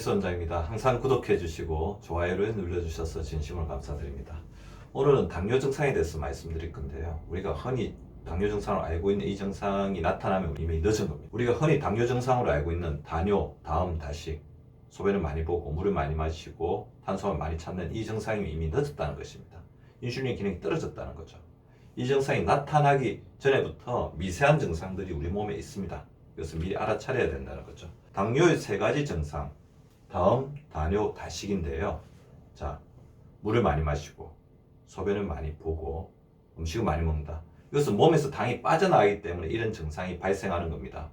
박명수 원장입니다. 항상 구독해 주시고 좋아요를 눌러 주셔서 진심으로 감사드립니다. 오늘은 당뇨 증상에 대해서 말씀드릴 건데요. 우리가 흔히 당뇨 증상으로 알고 있는 이 증상이 나타나면 이미 늦은 겁니다. 우리가 흔히 당뇨 증상으로 알고 있는 다뇨, 다음, 다식, 소변을 많이 보고 물을 많이 마시고 탄수화물 많이 찾는 이 증상이 이미 늦었다는 것입니다. 인슐린 기능이 떨어졌다는 거죠. 이 증상이 나타나기 전에부터 미세한 증상들이 우리 몸에 있습니다. 이것을 미리 알아차려야 된다는 거죠. 당뇨의 세 가지 증상, 다음, 다뇨, 다식인데요. 자, 물을 많이 마시고, 소변을 많이 보고, 음식을 많이 먹는다. 이것은 몸에서 당이 빠져나가기 때문에 이런 증상이 발생하는 겁니다.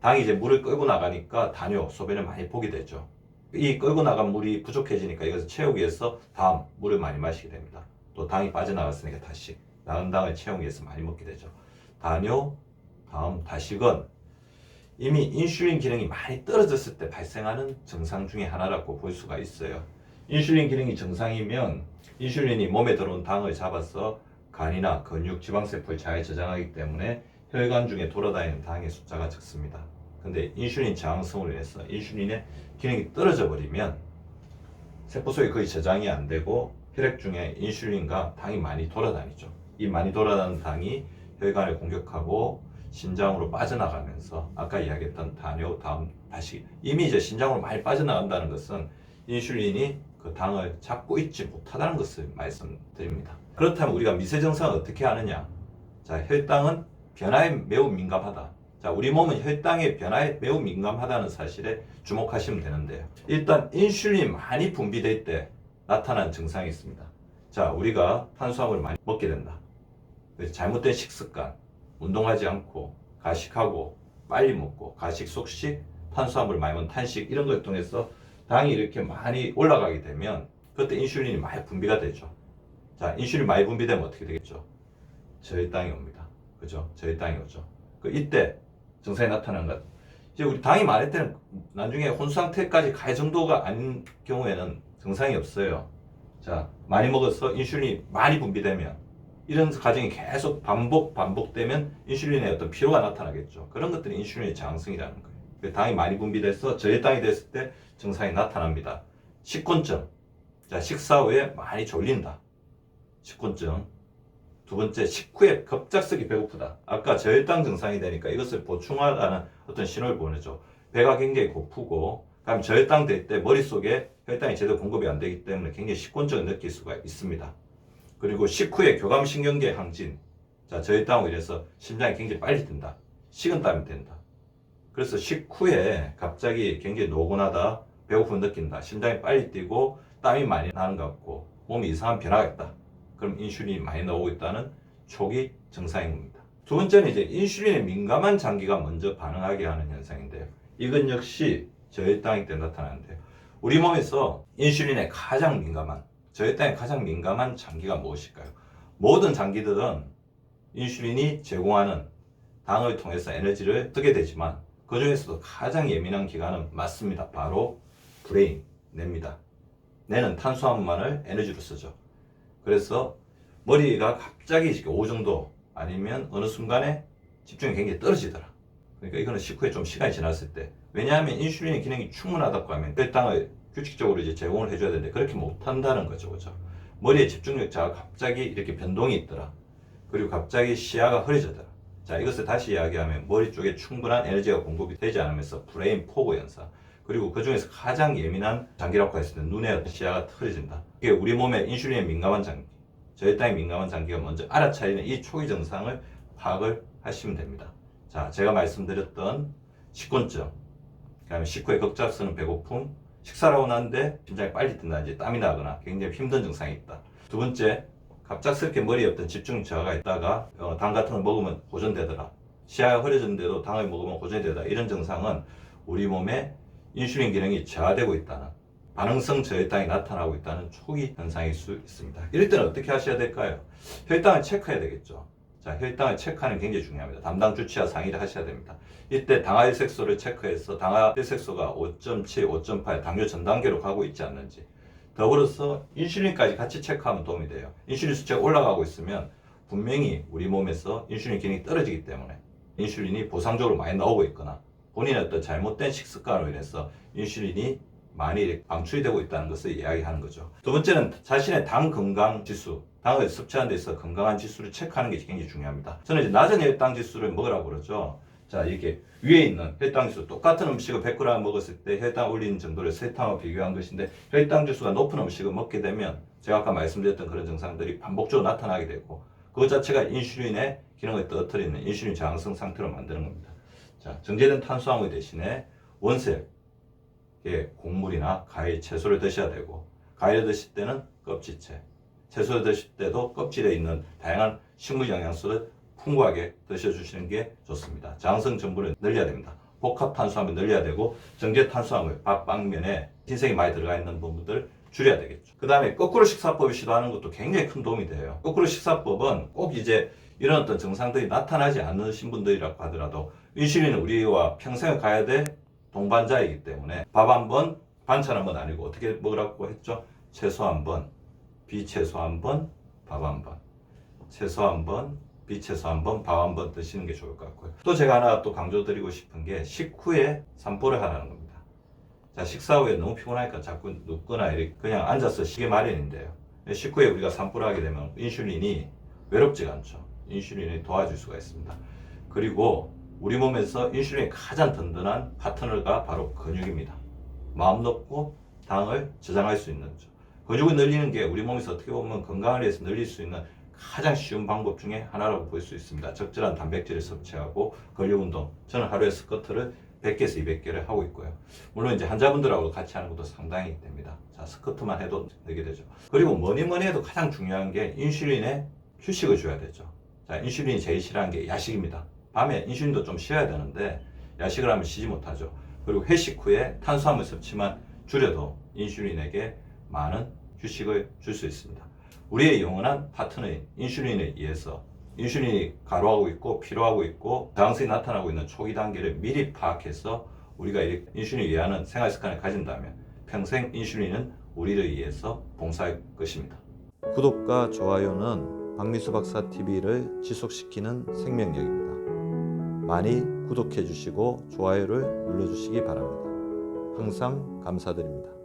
당이 이제 물을 끌고 나가니까 다뇨, 소변을 많이 보게 되죠. 이 끌고 나간 물이 부족해지니까 이것을 채우기 위해서 다음, 물을 많이 마시게 됩니다. 또 당이 빠져나갔으니까 다시 나은 당을 채우기 위해서 많이 먹게 되죠. 다뇨, 다음, 다식은 이미 인슐린 기능이 많이 떨어졌을 때 발생하는 증상 중에 하나라고 볼 수가 있어요. 인슐린 기능이 정상이면 인슐린이 몸에 들어온 당을 잡아서 간이나 근육, 지방세포에 잘 저장하기 때문에 혈관 중에 돌아다니는 당의 숫자가 적습니다. 근데 인슐린 저항성으로 인해서 인슐린의 기능이 떨어져 버리면 세포 속에 거의 저장이 안 되고 혈액 중에 인슐린과 당이 많이 돌아다니죠. 이 많이 돌아다니는 당이 혈관을 공격하고 신장으로 빠져나가면서 아까 이야기했던 다뇨 다음 다시 이미 이제 신장으로 많이 빠져나간다는 것은 인슐린이 그 당을 잡고 있지 못하다는 것을 말씀드립니다. 그렇다면 우리가 미세 증상을 어떻게 하느냐? 자, 혈당은 변화에 매우 민감하다. 자, 우리 몸은 혈당의 변화에 매우 민감하다는 사실에 주목하시면 되는데요. 일단 인슐린이 많이 분비될 때 나타나는 증상이 있습니다. 자, 우리가 탄수화물을 많이 먹게 된다. 잘못된 식습관, 운동하지 않고 가식하고 빨리 먹고 가식 속식 탄수화물 많이 먹는 탄식 이런 걸 통해서 당이 이렇게 많이 올라가게 되면 그때 인슐린이 많이 분비가 되죠. 자, 인슐린 많이 분비되면 어떻게 되겠죠? 저혈당이 옵니다. 그죠? 저혈당이 오죠. 그 이때 증상이 나타나는 것. 이제 우리 당이 많을 때는 나중에 혼수 상태까지 갈 정도가 아닌 경우에는 증상이 없어요. 자, 많이 먹어서 인슐린이 많이 분비되면 이런 과정이 계속 반복 반복되면 인슐린의 어떤 피로가 나타나겠죠. 그런 것들이 인슐린의 저항성이라는 거예요. 그 당이 많이 분비돼서 저혈당이 됐을 때 증상이 나타납니다. 식곤증. 자, 식사 후에 많이 졸린다. 식곤증. 두 번째, 식후에 급작스럽게 배고프다. 아까 저혈당 증상이 되니까 이것을 보충하라는 어떤 신호를 보내죠. 배가 굉장히 고프고, 그다음 저혈당 될 때 머릿속에 혈당이 제대로 공급이 안 되기 때문에 굉장히 식곤증을 느낄 수가 있습니다. 그리고 식후에 교감신경계 항진. 자, 저혈당으로 인해서 심장이 굉장히 빨리 뛴다. 식은땀이 된다. 그래서 식후에 갑자기 굉장히 노곤하다, 배고픔 느낀다, 심장이 빨리 뛰고 땀이 많이 나는 것 같고 몸이 이상한 변화가 있다. 그럼 인슐린이 많이 나오고 있다는 초기 증상인 겁니다. 두 번째는 이제 인슐린에 민감한 장기가 먼저 반응하게 하는 현상인데요. 이건 역시 저혈당일 때 나타나는데요. 우리 몸에서 인슐린에 가장 민감한 저혈당에 가장 민감한 장기가 무엇일까요? 모든 장기들은 인슐린이 제공하는 당을 통해서 에너지를 쓰게 되지만 그 중에서도 가장 예민한 기관은 맞습니다. 바로 브레인, 뇌입니다. 뇌는 탄수화물만을 에너지로 쓰죠. 그래서 머리가 갑자기 이렇게 오정도 아니면 어느 순간에 집중이 굉장히 떨어지더라. 그러니까 이거는 식후에 좀 시간이 지났을 때. 왜냐하면 인슐린의 기능이 충분하다고 하면 혈당을 규칙적으로 이제 제공을 해줘야 되는데 그렇게 못한다는 거죠. 그죠? 머리의 집중력 자가 갑자기 이렇게 변동이 있더라. 그리고 갑자기 시야가 흐려지더라. 자, 이것을 다시 이야기하면 머리 쪽에 충분한 에너지가 공급이 되지 않으면서 브레인 포고 현상. 그리고 그 중에서 가장 예민한 장기라고 했을 때 눈의 시야가 흐려진다. 이게 우리 몸에 인슐린에 민감한 장기, 저혈당에 민감한 장기가 먼저 알아차리는 이 초기 증상을 파악을 하시면 됩니다. 자, 제가 말씀드렸던 식곤증, 그다음에 식후에 급작스러운 배고픔, 식사를 하고 나는데 심장이 빨리 뛴다든지 땀이 나거나 굉장히 힘든 증상이 있다. 두 번째, 갑작스럽게 머리에 어떤 집중 저하가 있다가 어, 당 같은 걸 먹으면 고전되더라. 시야가 흐려졌는데도 당을 먹으면 고전이 되다. 이런 증상은 우리 몸에 인슐린 기능이 저하되고 있다는 반응성 저혈당이 나타나고 있다는 초기 현상일 수 있습니다. 이럴 때는 어떻게 하셔야 될까요? 혈당을 체크해야 되겠죠. 자, 혈당을 체크하는 게 굉장히 중요합니다. 담당 주치와 상의를 하셔야 됩니다. 이때 당화혈색소를 체크해서 당화혈색소가 5.7, 5.8 당뇨 전 단계로 가고 있지 않는지 더불어서 인슐린까지 같이 체크하면 도움이 돼요. 인슐린 수치가 올라가고 있으면 분명히 우리 몸에서 인슐린 기능이 떨어지기 때문에 인슐린이 보상적으로 많이 나오고 있거나 본인의 어떤 잘못된 식습관으로 인해서 인슐린이 많이 방출이 되고 있다는 것을 이야기하는 거죠. 두 번째는 자신의 당 건강 지수, 당을 섭취하는 데 있어 건강한 지수를 체크하는 게 굉장히 중요합니다. 저는 이제 낮은 혈당 지수를 먹으라고 그러죠. 자, 이게 위에 있는 혈당 지수 똑같은 음식을 100g 먹었을 때 혈당 올리는 정도를 설탕과 비교한 것인데 혈당 지수가 높은 음식을 먹게 되면 제가 아까 말씀드렸던 그런 증상들이 반복적으로 나타나게 되고 그것 자체가 인슐린의 기능을 떨어뜨리는 인슐린 저항성 상태로 만드는 겁니다. 자, 정제된 탄수화물 대신에 원색, 예, 곡물이나 과일, 채소를 드셔야 되고 과일을 드실 때는 껍질채, 채소를 드실 때도 껍질에 있는 다양한 식물 영양소를 풍부하게 드셔주시는 게 좋습니다. 저항성 전분을 늘려야 됩니다. 복합 탄수화물 늘려야 되고 정제 탄수화물, 밥, 빵면에 흰색이 많이 들어가 있는 부분들 줄여야 되겠죠. 그 다음에 거꾸로 식사법을 시도하는 것도 굉장히 큰 도움이 돼요. 거꾸로 식사법은 꼭 이제 이런 어떤 증상들이 나타나지 않으신 분들이라고 하더라도 인슐린은 우리와 평생을 가야 될 동반자이기 때문에 밥 한 번, 반찬 한 번 아니고 어떻게 먹으라고 했죠? 채소 한 번, 비채소 한 번, 밥 한 번. 채소 한 번, 비채소 한 번, 밥 한 번 드시는 게 좋을 것 같고요. 또 제가 하나 또 강조드리고 싶은 게 식후에 산보를 하라는 겁니다. 자, 식사 후에 너무 피곤하니까 자꾸 눕거나 이렇게 그냥 앉아서 쉬게 마련인데요. 식후에 우리가 산보를 하게 되면 인슐린이 외롭지가 않죠. 인슐린이 도와줄 수가 있습니다. 그리고 우리 몸에서 인슐린이 가장 든든한 파트너가 바로 근육입니다. 마음 놓고 당을 저장할 수 있는. 근육을 늘리는 게 우리 몸에서 어떻게 보면 건강을 위해서 늘릴 수 있는 가장 쉬운 방법 중에 하나라고 볼 수 있습니다. 적절한 단백질을 섭취하고 근력 운동. 저는 하루에 스쿼트를 100개에서 200개를 하고 있고요. 물론 이제 환자분들하고 같이 하는 것도 상당히 됩니다. 자, 스쿼트만 해도 되게 되죠. 그리고 뭐니 뭐니 해도 가장 중요한 게 인슐린에 휴식을 줘야 되죠. 자, 인슐린이 제일 싫어하는 게 야식입니다. 밤에 인슐린도 좀 쉬어야 되는데 야식을 하면 쉬지 못하죠. 그리고 회식 후에 탄수화물 섭취만 줄여도 인슐린에게 많은 휴식을 줄 수 있습니다. 우리의 영원한 파트너인 인슐린에 의해서 인슐린이 가로하고 있고 피로하고 있고 저항성이 나타나고 있는 초기 단계를 미리 파악해서 우리가 이 인슐린을 위하는 생활 습관을 가진다면 평생 인슐린은 우리를 위해서 봉사할 것입니다. 구독과 좋아요는 박미수 박사 TV를 지속시키는 생명력입니다. 많이 구독해 주시고 좋아요를 눌러 주시기 바랍니다. 항상 감사드립니다.